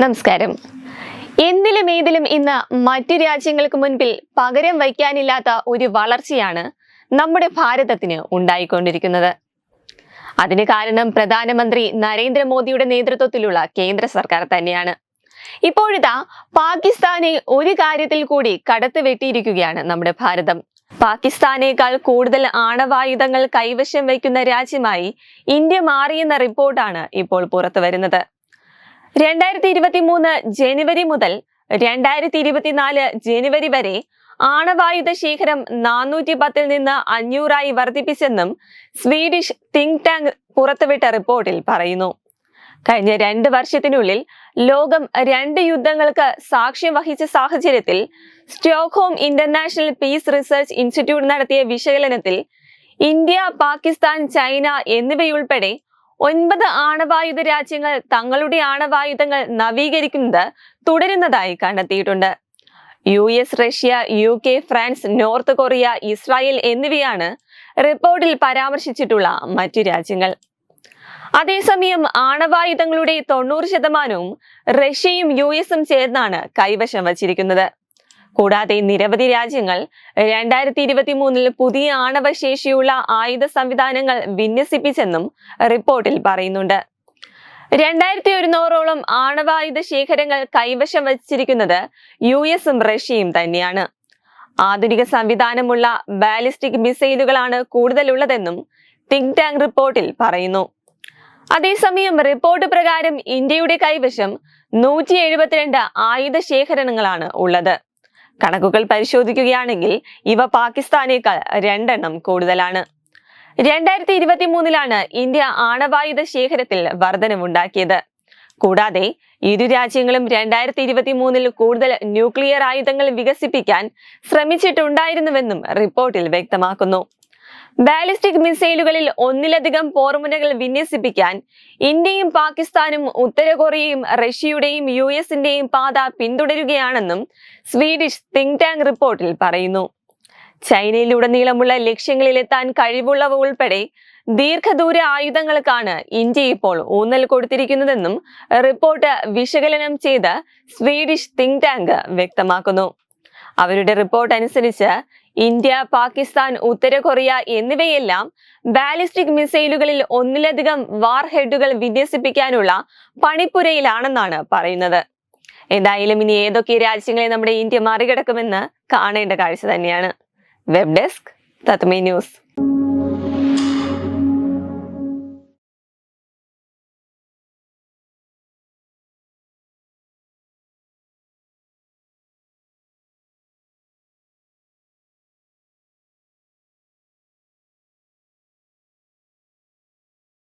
നമസ്കാരം. എന്തിലും ഏതിലും ഇന്ന് മറ്റു രാജ്യങ്ങൾക്ക് മുൻപിൽ പകരം വയ്ക്കാനില്ലാത്ത ഒരു വളർച്ചയാണ് നമ്മുടെ ഭാരതത്തിന് ഉണ്ടായിക്കൊണ്ടിരിക്കുന്നത്. അതിന് കാരണം പ്രധാനമന്ത്രി നരേന്ദ്രമോദിയുടെ നേതൃത്വത്തിലുള്ള കേന്ദ്ര സർക്കാർ തന്നെയാണ്. ഇപ്പോഴിതാ പാകിസ്ഥാനെ ഒരു കാര്യത്തിൽ കൂടി കടത്തി വെട്ടിയിരിക്കുകയാണ് നമ്മുടെ ഭാരതം. പാകിസ്ഥാനേക്കാൾ കൂടുതൽ ആണവായുധങ്ങൾ കൈവശം വയ്ക്കുന്ന രാജ്യമായി ഇന്ത്യ മാറിയെന്ന റിപ്പോർട്ടാണ് ഇപ്പോൾ പുറത്തു വരുന്നത് രണ്ടായിരത്തി ഇരുപത്തി മൂന്ന് ജനുവരി മുതൽ രണ്ടായിരത്തി ഇരുപത്തിനാല് ജനുവരി വരെ ആണവായുധ ശേഖരം നാനൂറ്റി പത്തിൽ നിന്ന് അഞ്ഞൂറായി വർദ്ധിപ്പിച്ചെന്നും സ്വീഡിഷ് തിങ്ക് ടാങ്ക് പുറത്തുവിട്ട റിപ്പോർട്ടിൽ പറയുന്നു. കഴിഞ്ഞ രണ്ട് വർഷത്തിനുള്ളിൽ ലോകം രണ്ട് യുദ്ധങ്ങൾക്ക് സാക്ഷ്യം വഹിച്ച സാഹചര്യത്തിൽ Stockholm International Peace Research Institute നടത്തിയ വിശകലനത്തിൽ ഇന്ത്യ പാകിസ്ഥാൻ ചൈന എന്നിവയുൾപ്പെടെ ഒൻപത് ആണവായുധ രാജ്യങ്ങൾ തങ്ങളുടെ ആണവായുധങ്ങൾ നവീകരിക്കുന്നത് തുടരുന്നതായി കണ്ടെത്തിയിട്ടുണ്ട്. U S Russia U K France North Korea Israel എന്നിവയാണ് റിപ്പോർട്ടിൽ പരാമർശിച്ചിട്ടുള്ള മറ്റു രാജ്യങ്ങൾ. അതേസമയം ആണവായുധങ്ങളുടെ തൊണ്ണൂറ് ശതമാനവും റഷ്യയും യു എസും ചേർന്നാണ് കൈവശം വച്ചിരിക്കുന്നത്. കൂടാതെ നിരവധി രാജ്യങ്ങൾ രണ്ടായിരത്തി ഇരുപത്തി മൂന്നിൽ പുതിയ ആണവശേഷിയുള്ള ആയുധ സംവിധാനങ്ങൾ വിന്യസിപ്പിച്ചെന്നും റിപ്പോർട്ടിൽ പറയുന്നുണ്ട്. രണ്ടായിരത്തി ഒരുന്നൂറോളം ആണവായുധ ശേഖരങ്ങൾ കൈവശം വച്ചിരിക്കുന്നത് യു എസും റഷ്യയും തന്നെയാണ്. ആധുനിക സംവിധാനമുള്ള ബാലിസ്റ്റിക് മിസൈലുകളാണ് കൂടുതലുള്ളതെന്നും തിങ്ക് ടാങ്ക് റിപ്പോർട്ടിൽ പറയുന്നു. അതേസമയം റിപ്പോർട്ട് പ്രകാരം ഇന്ത്യയുടെ കൈവശം നൂറ്റി എഴുപത്തിരണ്ട് ആയുധ ശേഖരണങ്ങളാണ് ഉള്ളത്. കണക്കുകൾ പരിശോധിക്കുകയാണെങ്കിൽ ഇവ പാകിസ്ഥാനേക്കാൾ രണ്ടെണ്ണം കൂടുതലാണ്. രണ്ടായിരത്തി ഇരുപത്തി മൂന്നിലാണ് ഇന്ത്യ ആണവായുധ ശേഖരത്തിൽ വർധനമുണ്ടാക്കിയത് കൂടാതെ ഇരു രാജ്യങ്ങളും രണ്ടായിരത്തി ഇരുപത്തി മൂന്നിൽ കൂടുതൽ ന്യൂക്ലിയർ ആയുധങ്ങൾ വികസിപ്പിക്കാൻ ശ്രമിച്ചിട്ടുണ്ടായിരുന്നുവെന്നും റിപ്പോർട്ടിൽ വ്യക്തമാക്കുന്നു. ബാലിസ്റ്റിക് മിസൈലുകളിൽ ഒന്നിലധികം പോർമുനകൾ വിന്യസിപ്പിക്കാൻ ഇന്ത്യയും പാകിസ്ഥാനും ഉത്തര കൊറിയയും റഷ്യയുടെയും യു എസിന്റെയും പാത പിന്തുടരുകയാണെന്നും സ്വീഡിഷ് തിങ്ക് ടാങ്ക് റിപ്പോർട്ടിൽ പറയുന്നു. ചൈനയിലുടനീളമുള്ള ലക്ഷ്യങ്ങളിലെത്താൻ കഴിവുള്ളവ ഉൾപ്പെടെ ദീർഘദൂര ആയുധങ്ങൾക്കാണ് ഇന്ത്യ ഇപ്പോൾ ഊന്നൽ കൊടുത്തിരിക്കുന്നതെന്നും റിപ്പോർട്ട് വിശകലനം ചെയ്ത സ്വീഡിഷ് തിങ്ക് ടാങ്ക് വ്യക്തമാക്കുന്നു. അവരുടെ റിപ്പോർട്ട് അനുസരിച്ച് ഇന്ത്യ പാകിസ്ഥാൻ ഉത്തര കൊറിയ എന്നിവയെല്ലാം ബാലിസ്റ്റിക് മിസൈലുകളിൽ ഒന്നിലധികം വാർ ഹെഡുകൾ വിന്യസിപ്പിക്കാനുള്ള പണിപ്പുരയിലാണെന്നാണ് പറയുന്നത്. എന്തായാലും ഇനി ഏതൊക്കെ രാജ്യങ്ങളെ നമ്മുടെ ഇന്ത്യ മറികടക്കുമെന്ന് കാണേണ്ട കാഴ്ച തന്നെയാണ്. Web desk തത്മി news